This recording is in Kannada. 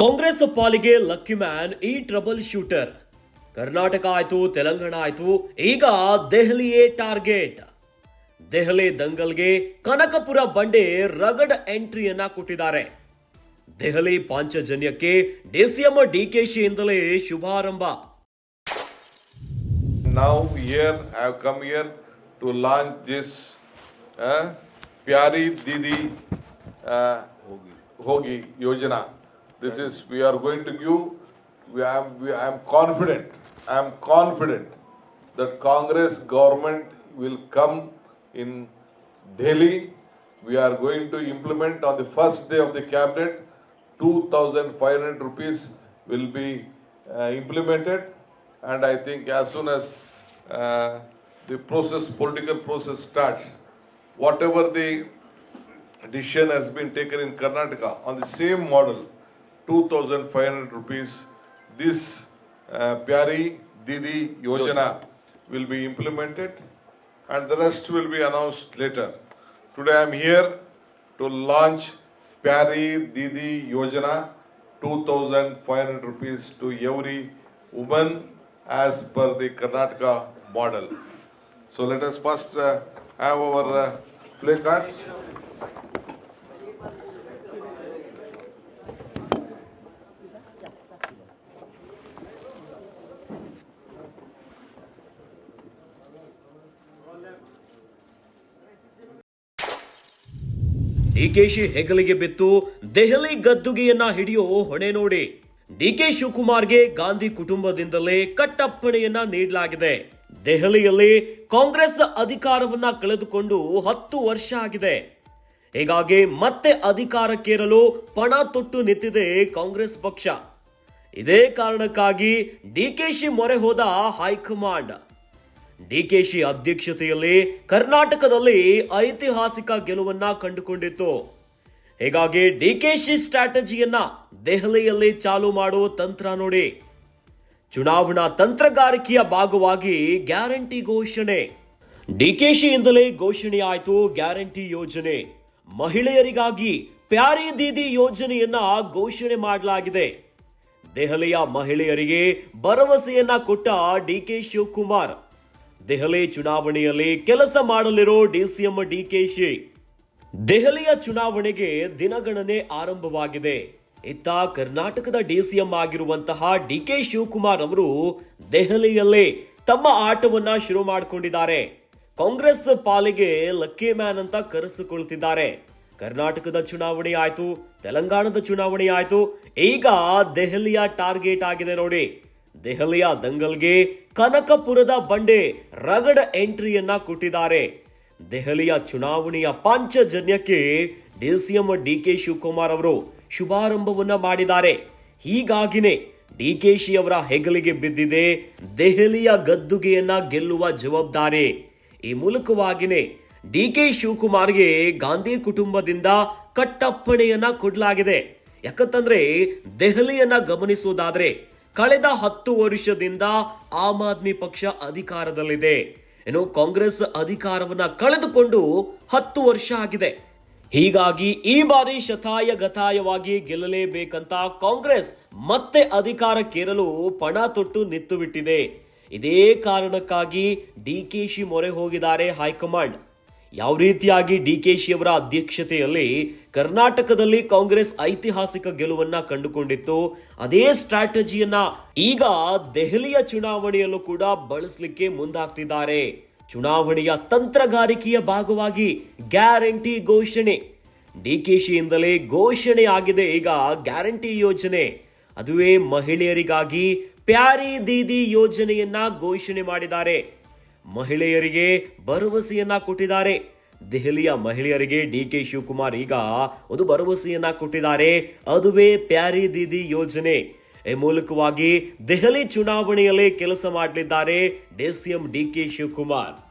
ಕಾಂಗ್ರೆಸ್ ಪಾಲಿಗೆ ಲಕ್ಕಿ ಮ್ಯಾನ್ ಈ ಟ್ರಬಲ್ ಶೂಟರ್. ಕರ್ನಾಟಕ ಆಯ್ತು ತೆಲಂಗಾಣ ಆಯ್ತು ಈಗ ದೆಹಲಿಯೇ ಟಾರ್ಗೆಟ್. ದೆಹಲಿ ದಂಗಲ್ಗೆ ಕನಕಪುರ ಬಂಡೆ ರಗಡ್ ಎಂಟ್ರಿಯನ್ನ ಕೊಟ್ಟಿದ್ದಾರೆ. ದೆಹಲಿ ಪಾಂಚಜನ್ಯಕ್ಕೆ ಡಿಸಿಎಂ ಡಿಕೆಶಿಯಿಂದಲೇ ಶುಭಾರಂಭ. Now you have come here to this uh, Pyari Didi ಹೋಗಿ ಹೋಗಿ Yojana. This is, we are going to give, we am, we, I am confident, I am confident that Congress government will come in Delhi. We are going to implement on the first day of the cabinet, 2,500 rupees will be uh, implemented. And I think as soon as uh, the process, political process starts, whatever the decision has been taken in Karnataka on the same model, 2,500 rupees, this uh, Pyari Didi Yojana will be implemented and the rest will be announced later. Today I am here to launch Pyari Didi Yojana, 2,500 rupees to every woman as per the Karnataka model. So let us first uh, have our uh, play cards. DKShi ಹೆಗಲಿಗೆ ಬಿತ್ತು, ದೆಹಲಿ ಗದ್ದುಗೆಯನ್ನ ಹಿಡಿಯೋ ಹೊಣೆ ನೋಡಿ. ಡಿಕೆ ಶಿವಕುಮಾರ್ಗೆ ಗಾಂಧಿ ಕುಟುಂಬದಿಂದಲೇ ಕಟ್ಟಪ್ಪಣೆಯನ್ನ ನೀಡಲಾಗಿದೆ. ದೆಹಲಿಯಲ್ಲಿ ಕಾಂಗ್ರೆಸ್ ಅಧಿಕಾರವನ್ನ ಕಳೆದುಕೊಂಡು ಹತ್ತು ವರ್ಷ ಆಗಿದೆ. ಹೀಗಾಗಿ ಮತ್ತೆ ಅಧಿಕಾರಕ್ಕೇರಲು ಪಣ ತೊಟ್ಟು ನಿಂತಿದೆ ಕಾಂಗ್ರೆಸ್ ಪಕ್ಷ. ಇದೇ ಕಾರಣಕ್ಕಾಗಿ ಡಿಕೆಶಿ ಮೊರೆ ಹೋದ ಹೈಕಮಾಂಡ್. ಡಿಕೆಶಿ ಅಧ್ಯಕ್ಷತೆಯಲ್ಲಿ ಕರ್ನಾಟಕದಲ್ಲಿ ಐತಿಹಾಸಿಕ ಗೆಲುವನ್ನ ಕಂಡುಕೊಂಡಿತ್ತು. ಹೀಗಾಗಿ ಡಿಕೆಶಿ ಸ್ಟ್ರಾಟಜಿಯನ್ನ ದೆಹಲಿಯಲ್ಲಿ ಚಾಲು ಮಾಡುವ ತಂತ್ರ ನೋಡಿ. ಚುನಾವಣಾ ತಂತ್ರಗಾರಿಕೆಯ ಭಾಗವಾಗಿ ಗ್ಯಾರಂಟಿ ಘೋಷಣೆ. ಡಿಕೆಶಿಯಿಂದಲೇ ಘೋಷಣೆಯಾಯಿತು ಗ್ಯಾರಂಟಿ ಯೋಜನೆ. ಮಹಿಳೆಯರಿಗಾಗಿ ಪ್ಯಾರಿ ದೀದಿ ಯೋಜನೆಯನ್ನ ಘೋಷಣೆ ಮಾಡಲಾಗಿದೆ. ದೆಹಲಿಯ ಮಹಿಳೆಯರಿಗೆ ಭರವಸೆಯನ್ನ ಕೊಟ್ಟ ಡಿಕೆ ಶಿವಕುಮಾರ್. ದೆಹಲಿ ಚುನಾವಣೆಯಲ್ಲಿ ಕೆಲಸ ಮಾಡಲಿರೋ ಡಿಸಿಎಂ ಡಿಕೆಶಿ ದೆಹಲಿಯ ಚುನಾವಣೆಗೆ ದಿನಗಣನೆ ಆರಂಭವಾಗಿದೆ. ಇತ್ತ ಕರ್ನಾಟಕದ ಡಿಸಿಎಂ ಆಗಿರುವಂತಹ ಡಿಕೆ ಶಿವಕುಮಾರ್ ಅವರು ದೆಹಲಿಯಲ್ಲೇ ತಮ್ಮ ಆಟವನ್ನ ಶುರು ಮಾಡಿಕೊಂಡಿದ್ದಾರೆ. ಕಾಂಗ್ರೆಸ್ ಪಾಲಿಗೆ ಲಕ್ಕಿ ಮ್ಯಾನ್ ಅಂತ ಕರೆಸಿಕೊಳ್ತಿದ್ದಾರೆ. ಕರ್ನಾಟಕದ ಚುನಾವಣೆ ಆಯಿತು, ತೆಲಂಗಾಣದ ಚುನಾವಣೆ ಆಯಿತು, ಈಗ ದೆಹಲಿಯ ಟಾರ್ಗೆಟ್ ಆಗಿದೆ ನೋಡಿ. ದೆಹಲಿಯ ದಂಗಲ್ಗೆ ಕನಕಪುರದ ಬಂಡೆ ರಗಡ ಎಂಟ್ರಿಯನ್ನ ಕೊಟ್ಟಿದ್ದಾರೆ. ದೆಹಲಿಯ ಚುನಾವಣೆಯ ಪಾಂಚಜನ್ಯಕ್ಕೆ ಡಿಸಿಎಂ ಡಿಕೆ ಶಿವಕುಮಾರ್ ಅವರು ಶುಭಾರಂಭವನ್ನ ಮಾಡಿದ್ದಾರೆ. ಹೀಗಾಗಿನೇ ಡಿ ಕೆ ಶಿ ಅವರ ಹೆಗಲಿಗೆ ಬಿದ್ದಿದೆ ದೆಹಲಿಯ ಗದ್ದುಗೆಯನ್ನ ಗೆಲ್ಲುವ ಜವಾಬ್ದಾರಿ. ಈ ಮೂಲಕವಾಗಿನೇ ಡಿ ಕೆ ಶಿವಕುಮಾರ್ಗೆ ಗಾಂಧಿ ಕುಟುಂಬದಿಂದ ಕಟ್ಟಪ್ಪಣೆಯನ್ನ ಕೊಡಲಾಗಿದೆ. ಯಾಕಂತಂದ್ರೆ ದೆಹಲಿಯನ್ನ ಗಮನಿಸೋದಾದ್ರೆ ಕಳೆದ ಹತ್ತು ವರ್ಷದಿಂದ ಆಮ್ ಆದ್ಮಿ ಪಕ್ಷ ಅಧಿಕಾರದಲ್ಲಿದೆ. ಏನು ಕಾಂಗ್ರೆಸ್ ಅಧಿಕಾರವನ್ನ ಕಳೆದುಕೊಂಡು ಹತ್ತು ವರ್ಷ ಆಗಿದೆ. ಹೀಗಾಗಿ ಈ ಬಾರಿ ಶತಾಯ ಗತಾಯವಾಗಿ ಗೆಲ್ಲಲೇಬೇಕಂತ ಕಾಂಗ್ರೆಸ್ ಮತ್ತೆ ಅಧಿಕಾರಕ್ಕೇರಲು ಪಣ ತೊಟ್ಟು ನಿತ್ತು ಬಿಟ್ಟಿದೆ ಇದೇ ಕಾರಣಕ್ಕಾಗಿ ಡಿ ಕೆ ಶಿ ಮೊರೆ ಹೋಗಿದ್ದಾರೆ ಹೈಕಮಾಂಡ್. ಯಾವ ರೀತಿಯಾಗಿ ಡಿ ಕೆ ಅವರ ಅಧ್ಯಕ್ಷತೆಯಲ್ಲಿ ಕರ್ನಾಟಕದಲ್ಲಿ ಕಾಂಗ್ರೆಸ್ ಐತಿಹಾಸಿಕ ಗೆಲುವನ್ನ ಕಂಡುಕೊಂಡಿತ್ತು, ಅದೇ ಸ್ಟ್ರಾಟಜಿಯನ್ನ ಈಗ ದೆಹಲಿಯ ಚುನಾವಣೆಯಲ್ಲೂ ಕೂಡ ಬಳಸಲಿಕ್ಕೆ ಮುಂದಾಗ್ತಿದ್ದಾರೆ. ಚುನಾವಣೆಯ ತಂತ್ರಗಾರಿಕೆಯ ಭಾಗವಾಗಿ ಗ್ಯಾರಂಟಿ ಘೋಷಣೆ. ಡಿ ಕೆ ಶಿಯಿಂದಲೇ ಘೋಷಣೆ ಆಗಿದೆ ಈಗ ಗ್ಯಾರಂಟಿ ಯೋಜನೆ. ಅದುವೇ ಮಹಿಳೆಯರಿಗಾಗಿ ಪ್ಯಾರಿ ದೀದಿ ಯೋಜನೆಯನ್ನ ಘೋಷಣೆ ಮಾಡಿದ್ದಾರೆ. ಮಹಿಳೆಯರಿಗೆ ಭರವಸೆಯನ್ನ ಕೊಟ್ಟಿದ್ದಾರೆ. ದೆಹಲಿಯ ಮಹಿಳೆಯರಿಗೆ ಡಿ ಕೆ ಶಿವಕುಮಾರ್ ಈಗ ಒಂದು ಭರವಸೆಯನ್ನ ಕೊಟ್ಟಿದ್ದಾರೆ. ಅದುವೇ ಪ್ಯಾರಿ ದೀದಿ ಯೋಜನೆ. ಈ ಮೂಲಕವಾಗಿ ದೆಹಲಿ ಚುನಾವಣೆಯಲ್ಲಿ ಕೆಲಸ ಮಾಡಲಿದ್ದಾರೆ. DCM D K Shivakumar.